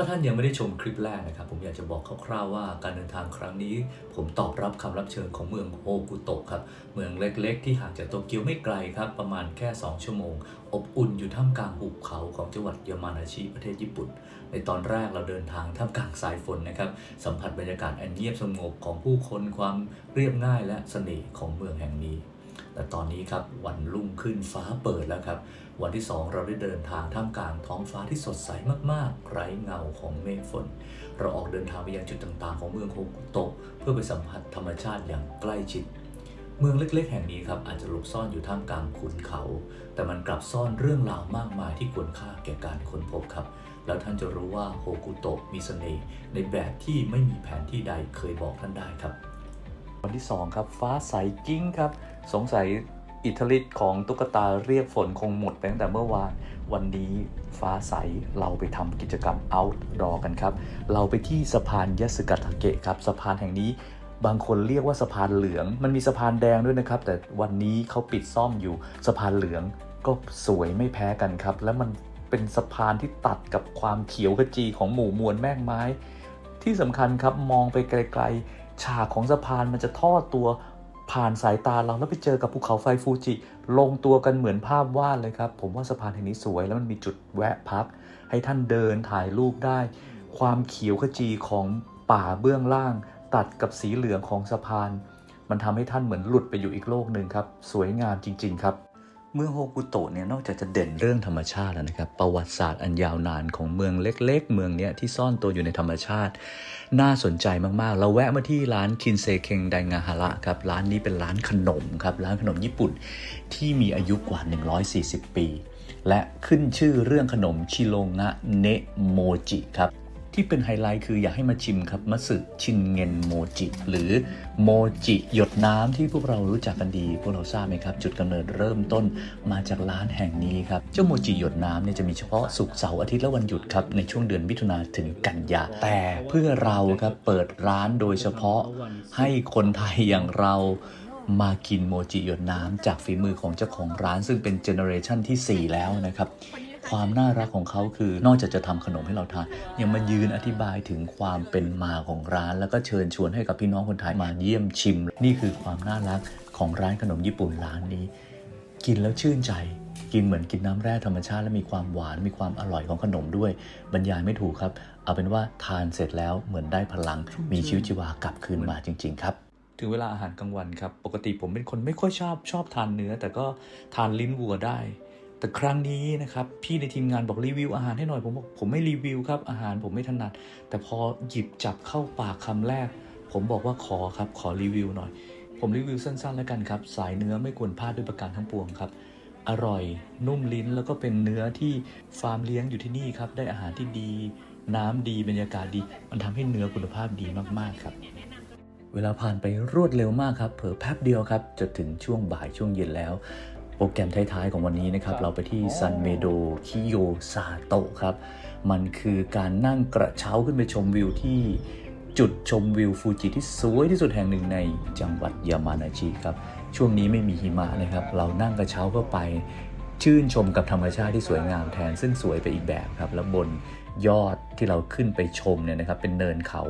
ถ้าท่านยังไม่ได้ชมคลิปแรกนะครับ ผมอยากจะบอกคร่าวๆว่าการเดินทางครั้งนี้ ผมตอบรับคำรับเชิญของเมืองโฮกุโตะครับ เมืองเล็กๆ ที่ห่างจากโตเกียวไม่ไกลครับ ประมาณแค่ 2 ชั่วโมง อบอุ่นอยู่ท่ามกลางหุบเขาของจังหวัดยามานาชิประเทศญี่ปุ่น ในตอนแรกเราเดินทางท่ามกลางสายฝนนะครับ สัมผัสบรรยากาศอันเงียบสงบของผู้คนความเรียบง่ายและเสน่ห์ของเมืองแห่งนี้ แต่ตอนนี้ครับวันรุ่งขึ้นฟ้าเปิดแล้วครับ วันที่ 2 เราได้เดินทางท่ามกลางท้องฟ้าที่สดใสมากๆ ไร้เงาของเมฆฝน เราออกเดินทางไปยังจุดต่างๆ ของเมืองโฮกุโตะเพื่อไปสัมผัสธรรมชาติอย่างใกล้ชิด เมืองเล็กๆ แห่งนี้ครับอาจจะหลบซ่อนอยู่ท่ามกลางขุนเขา แต่มันกลับซ่อนเรื่องราวมากมายที่ควรค่าแก่การค้นพบครับ แล้วท่านจะรู้ว่าโฮกุโตะมีเสน่ห์ในแบบที่ไม่มีแผนที่ใดเคยบอกท่านได้ครับ วันที่ 2 ครับ ฟ้าใสกิ้งครับ สงสัยอิทธิฤทธิ์ของตุ๊กตาเรียกฝนคงหมดไปตั้งแต่เมื่อวาน วันนี้ฟ้าใสเราไปทำกิจกรรม outdoor กันครับ เราไปที่สะพานยะสึกะทาเกะครับ สะพานแห่งนี้บางคนเรียกว่าสะพานเหลือง มันมีสะพานแดงด้วยนะครับ แต่วันนี้เขาปิดซ่อมอยู่สะพานเหลืองก็สวยไม่แพ้กันครับ และมันเป็นสะพานที่ตัดกับความเขียวขจีของหมู่มวลแมกไม้ ที่สำคัญครับมองไปไกล ฉากของสะพานมันจะทอดตัวผ่านสายตาเราแล้วไปเจอกับภูเขาไฟฟูจิ ลงตัวกันเหมือนภาพวาดเลยครับ ผมว่าสะพานแห่งนี้สวย แล้วมันมีจุดแวะพัก ให้ท่านเดินถ่ายรูปได้ ความเขียวขจีของป่าเบื้องล่าง ตัดกับสีเหลืองของสะพาน มันทำให้ท่านเหมือนหลุดไปอยู่อีกโลกหนึ่งครับ สวยงามจริง ๆ ครับ เมืองโฮกุโตะเนี่ยนอกจากจะเด่นเรื่องธรรมชาติแล้วนะครับ ประวัติศาสตร์อันยาวนานของเมืองเล็ก ๆ เมืองเนี้ยที่ซ่อนตัวอยู่ในธรรมชาติ น่าสนใจมากๆ เราแวะมาที่ร้านคินเซเคงไดงาฮาระครับ ร้านนี้เป็นร้านขนมครับ ร้านขนมญี่ปุ่นที่มีอายุกว่า 140 ปี และขึ้นชื่อเรื่องขนมชิโรงะเนโมจิครับ ที่เป็นไฮไลท์คืออยากให้มาชิมครับมัสึชินเงนโมจิ หรือโมจิหยดน้ำที่พวกเรารู้จักกันดี พวกเราทราบไหมครับ จุดกำเนิดเริ่มต้นมาจากร้านแห่งนี้ครับ เจ้าโมจิหยดน้ำเนี่ยจะมีเฉพาะศุกร์เสาร์อาทิตย์และวันหยุดครับ ในช่วงเดือนมิถุนาถึงกันยา แต่เพื่อเราครับเปิดร้านโดยเฉพาะให้คนไทยอย่างเรามากินโมจิหยดน้ำจากฝีมือของเจ้าของร้านซึ่งเป็นเจเนอเรชันที่ 4 แล้วนะครับ ความน่ารักของเขาคือนอกจากจะทำขนมให้เราทานยังมายืนอธิบายถึงความเป็นมาของร้าน แล้วก็เชิญชวนให้กับพี่น้องคนไทยมาเยี่ยมชิม นี่คือความน่ารักของร้านขนมญี่ปุ่นร้านนี้ กินแล้วชื่นใจกินเหมือนกินน้ำแร่ธรรมชาติและมีความหวานมีความอร่อยของขนมด้วย บรรยายไม่ถูกครับ เอาเป็นว่าทานเสร็จแล้วเหมือนได้พลัง มีชีวิตชีวากลับคืนมาจริง ๆ ครับ ถึงเวลาอาหารกลางวันครับ ปกติผมเป็นคนไม่ค่อยชอบชอบทานเนื้อ แต่ก็ทานลิ้นวัวได้ แต่ครั้งนี้นะครับพี่ในทีมงานบอกรีวิวอาหารให้หน่อยผมบอกผมไม่รีวิวครับอาหารผมไม่ถนัด แต่พอหยิบจับเข้าปากคำแรก ผมบอกว่าขอครับขอรีวิวหน่อย ผมรีวิวสั้นๆแล้วกันครับ สายเนื้อไม่ควรพลาดด้วยประการทั้งปวงครับ อร่อยนุ่มลิ้นแล้วก็เป็นเนื้อที่ฟาร์มเลี้ยงอยู่ที่นี่ครับได้อาหารที่ดี น้ำดีบรรยากาศดี มันทำให้เนื้อคุณภาพดีมากๆครับ เวลาผ่านไปรวดเร็วมากครับเผลอแป๊บเดียวครับจะถึงช่วงบ่ายช่วงเย็นแล้ว โปรแกรมท้ายๆของวันนี้นะครับ เราไปที่ซันเมโดคิโยซาโตะครับ มันคือการนั่งกระเช้าขึ้นไปชมวิวที่จุดชมวิวฟูจิที่สวยที่สุดแห่งหนึ่งในจังหวัดยามานาชิครับ ช่วงนี้ไม่มีหิมะนะครับ เรานั่งกระเช้าเข้าไปชื่นชมกับธรรมชาติที่สวยงามแทน ซึ่งสวยไปอีกแบบครับ แล้วบน ยอดที่เราขึ้นไปชมเนี่ยนะครับเป็นเนินเขา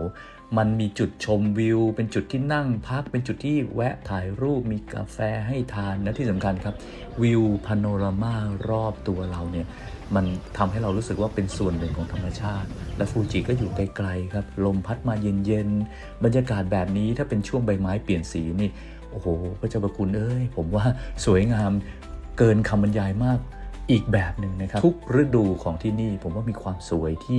มันมีจุดชมวิว เป็นจุดที่นั่งพัก เป็นจุดที่แวะถ่ายรูป มีกาแฟให้ทานและที่สำคัญครับ วิวพาโนรามารอบตัวเราเนี่ยมันทำให้เรารู้สึกว่าเป็นส่วนหนึ่งของธรรมชาติ และฟูจิก็อยู่ไกลๆครับ ลมพัดมาเย็นๆ บรรยากาศแบบนี้ถ้าเป็นช่วงใบไม้เปลี่ยนสีนี่ โอ้โห พระเจ้าประคุณเอ้ย ผมว่าสวยงามเกินคำบรรยายมาก อีกแบบหนึ่งนะครับ ทุกฤดูของที่นี่ผมว่ามีความสวยที่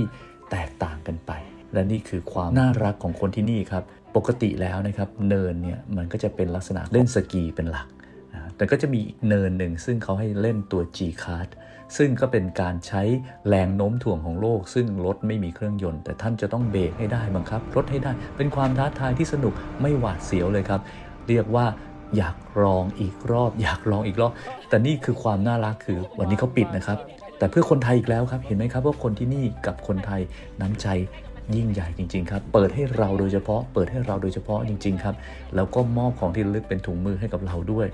แตกต่างกันไป และนี่คือความน่ารักของคนที่นี่ครับ ปกติแล้วนะครับเนินเนี่ยมันก็จะเป็นลักษณะเล่นสกีเป็นหลักนะแต่ก็จะมีอีกเนินหนึ่งซึ่งเขาให้เล่นตัว G card ซึ่งก็เป็นการใช้แรงโน้มถ่วงของโลก ซึ่งรถไม่มีเครื่องยนต์ แต่ท่านจะต้องเบรกให้ได้บังคับรถให้ได้ เป็นความท้าทายที่สนุกไม่หวาดเสียวเลยครับ เรียกว่า อยากลองอีกรอบ อยากลองอีกรอบ แต่นี่คือความน่ารักคือวันนี้เขาปิดนะครับ แต่เพื่อคนไทยอีกแล้วครับ เห็นไหมครับว่าคนที่นี่กับคนไทยน้ำใจยิ่งใหญ่จริง ๆ ครับ เปิดให้เราโดยเฉพาะ เปิดให้เราโดยเฉพาะจริง ๆ ครับ แล้วก็มอบของที่ระลึกเป็นถุงมือให้กับเราด้วย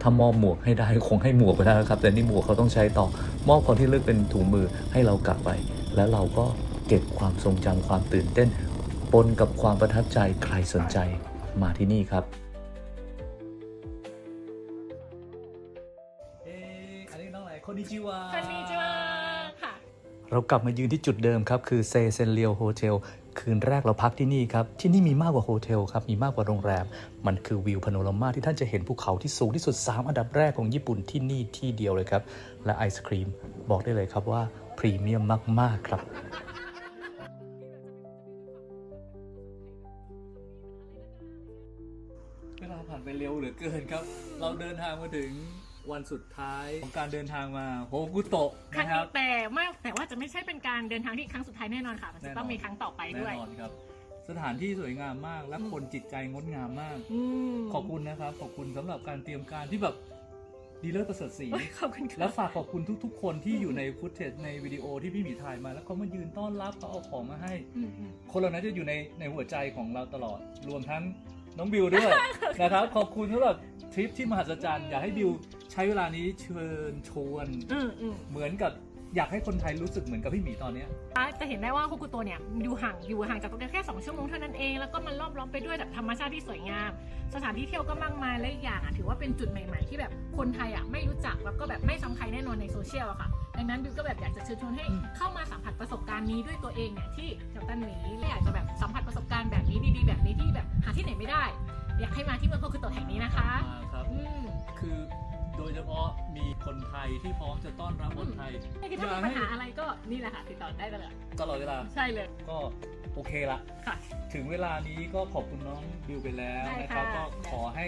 ถ้ามอบหมวกให้ได้คงให้หมวกไปแล้วครับ แต่นี่หมวกเขาต้องใช้ต่อ มอบของที่ระลึกเป็นถุงมือให้เรากลับไป แล้วเราก็เก็บความทรงจำความตื่นเต้น ปนกับความประทับใจใครสนใจมาที่นี่ครับิจิวาคอนิจิวาค่ะ เรากลับมายืนที่จุดเดิมครับ คือเซเซนเลียวโฮเทลคืนแรกเราพักที่นี่ครับ ที่นี่มีมากกว่าโฮเทลครับ มีมากกว่าโรงแรม มันคือวิวพาโนรามาที่ท่านจะเห็นภูเขาที่สูงที่สุด 3 อันดับแรกของญี่ปุ่นที่นี่ที่เดียวเลยครับ และไอศครีมบอกได้เลยครับว่าพรีเมียมมาก ๆ ครับเวลาผ่านไปเร็วเหลือเกินครับ เราเดินทางมาถึง วันสุดท้ายของการเดินทางมาโฮกุโตะครั้งนะครันี้บ แต่ไม่แต่ว่าจะไม่ใช่เป็นการเดินทางที่ครั้งสุดท้ายแน่นอนค่ะ มันจะต้องมีครั้งต่อไปแน่ด้วยนอนครับ สถานที่สวยงามมากและอืมคนจิตใจงดงามมาก อืมขอบคุณนะครับ ขอบคุณสำหรับการเตรียมการที่แบบดีเลิศประเสริฐสีโอ้ยขอบคุณค่ะ และฝากขอบคุณทุก ๆ คนที่อยู่ในฟุตเทจในวิดีโอที่พี่หมีถ่ายมา แล้วเขามายืนต้อนรับเขาเอาของมาให้ อืมอืมคนเหล่านั้นจะอยู่ในในหัวใจของเราตลอด รวมทั้งน้องบิวด้วย นะครับ ขอบคุณสำหรับทริปที่มหัศจรรย์ อยากให้บิว ใช้เวลานี้เชิญชวน อืมอืมเหมือนกับอยากให้คนไทยรู้สึกเหมือนกับพี่หมีตอนเนี้ย อะจะเห็นได้ว่าฮุกุโตะเนี่ยอยู่ห่างอยู่ห่างจากตรงนี้แค่2ชั่วโมงเท่านั้นเอง แล้วก็มันรอบล้อมไปด้วยแบบธรรมชาติที่สวยงาม สถานที่เที่ยวก็มากมายและอีกอย่างอะถือว่าเป็นจุดใหม่ๆ ที่แบบคนไทยอะไม่รู้จักแล้วก็แบบไม่ซ้ำใครแน่นอนในโซเชียลอะค่ะ ดังนั้นบิวก็แบบอยากจะเชิญชวนให้อืม เข้ามาสัมผัสประสบการณ์นี้ด้วยตัวเองเนี่ยที่เจ้าตันหมีและอยากจะแบบสัมผัสประสบการณ์แบบนี้ดีๆ แบบนี้ที่แบบหาที่ไหนไม่ได้ อยากให้มาที่เมืองโฮกุโตะแห่งนี้นะคะ อ่าครับ อืม คือโดยเฉพาะมีคนไทยที่พร้อมจะต้อนรับคนไทยคือถ้ามีปัญหาอะไรก็นี่แหละค่ะติดต่อได้เลยตลอดเวลา ใช่เลย ก็โอเคละ ค่ะ ถึงเวลานี้ก็ขอบคุณน้องบิวไปแล้วได้นะครับ ค่ะ ก็ขอให้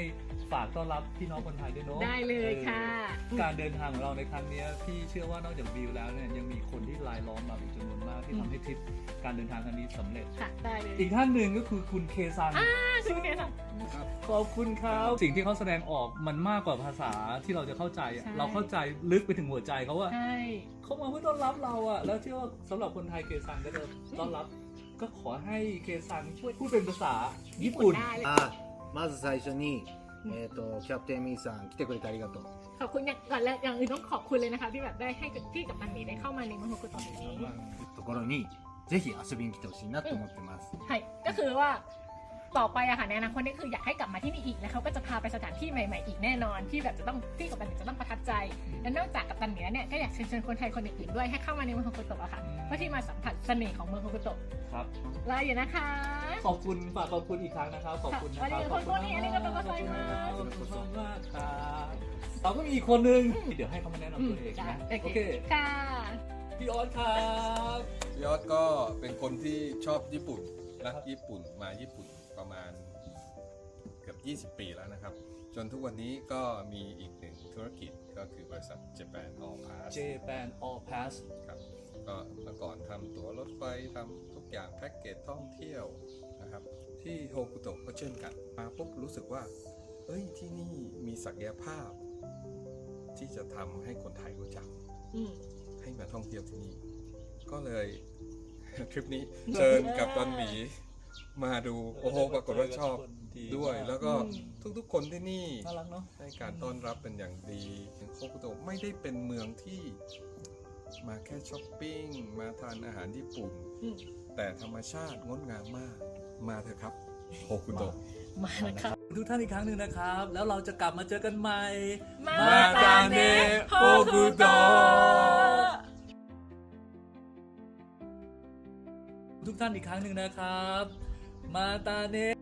ฝากต้อนรับพี่น้องคนไทยด้วยเนาะ ได้เลยค่ะ เออการเดินทางของเราในครั้งเนี้ยพี่เชื่อว่านอกจากบิวแล้วเนี่ยยังมีคนที่รายล้อมเราอีกจำนวนมากที่ทำให้ทริปการเดินทางครั้งนี้สำเร็จ ค่ะได้เลย อีกท่านหนึ่งก็คือคุณเคซัง อ่าชื่อเนี่ยค่ะ ขอบคุณครับสิ่งที่เขาแสดงออกมันมากกว่าภาษาที่เราจะเข้าใจอะ ใช่ เราเข้าใจลึกไปถึงหัวใจเขาว่า ใช่ เขามาเพื่อต้อนรับเราอะแล้วเชื่อว่าสำหรับคนไทยเคซังก็จะต้อนรับ ก็ขอให้เคซังช่วยพูดเป็นภาษาญี่ปุ่น ได้เลย あまず最初に、 えー、とキャプテンミーさん来てくれてありがとう ขอบคุณอย่างก่อนแรกอย่างอื่นต้องขอบคุณเลยนะคะ ที่แบบได้ให้พี่กับตันหมีได้เข้ามาในเมืองโฮกุโตะแห่งนี้ ところにぜひ遊びに来てほしいなと思ってます、 ใช่ก็คือว่า ต่อไปอะค่ะในอนาคตนี่คืออยากให้กลับมาที่นี่อีกแล้วเขาก็จะพาไปสถานที่ใหม่ๆอีกแน่นอนที่แบบจะต้องพี่กับตันหมีจะต้องประทับใจ และนอกจากกับตันหมีแล้วเนี่ยก็อยากเชิญชวนคนไทยคนอื่นๆด้วยให้เข้ามาในเมืองโฮกุโตะอะค่ะเพื่อที่มาสัมผัสเสน่ห์ของเมืองโฮกุโตะครับรออยู่นะคะขอบคุณฝากขอบคุณอีกครั้งนะครับขอบคุณนะครัค่ะบวันนี้ขอบคุณนี่อันนี้ก็ต้องขอบคุณมากขอบคุณมากครับเราก็มีอีกคนนึงเดี๋ยวให้เขามาแนะนำตัวเองจ้ะนะโอโอเคเคค่ะพี่ออสครับยอดก็เป็นคนที่ชอบญี่ปุ่นรักญี่ปุ่นมาญี่ปุ่น ประมาณเกือบ 20 ปีแล้วนะครับ จนทุกวันนี้ก็มีอีกหนึ่งธุรกิจก็คือบริษัท Japan All Pass เจแปนออลพาสครับก็เมื่อก่อนทำตั๋วรถไฟทำทุกอย่างแพ็กเกจท่องเที่ยวนะครับ ที่โฮกุโตะก็เช่นกัน มาปุ๊บรู้สึกว่าเอ้ยที่นี่มีศักยภาพ ที่จะทำให้คนไทยรู้จักอืมให้มาท่องเที่ยวที่นี่ ก็เลย ทริปนี้เชิญกับตันหมี มาดูโอ้โหปรากฏว่าชอบด้วย แล้วก็อืมทุกๆคนที่นี่น่ารักเนาะให้การต้อนรับเป็นอย่างดีโคกุโตะไม่ได้เป็นเมืองที่มาแค่ช้อปปิ้ง มาทานอาหารญี่ปุ่นอืมแต่ธรรมชาติงดงามมาก มาเถอะครับโฮกุโตะมาแล้วค่ะทุกท่านอีกครั้งหนึ่งนะครับ แล้วเราจะกลับมาเจอกันใหม่ มาตาเนโฮกุโตะ ทุกท่านอีกครั้งหนึ่งนะครับ มาตาเน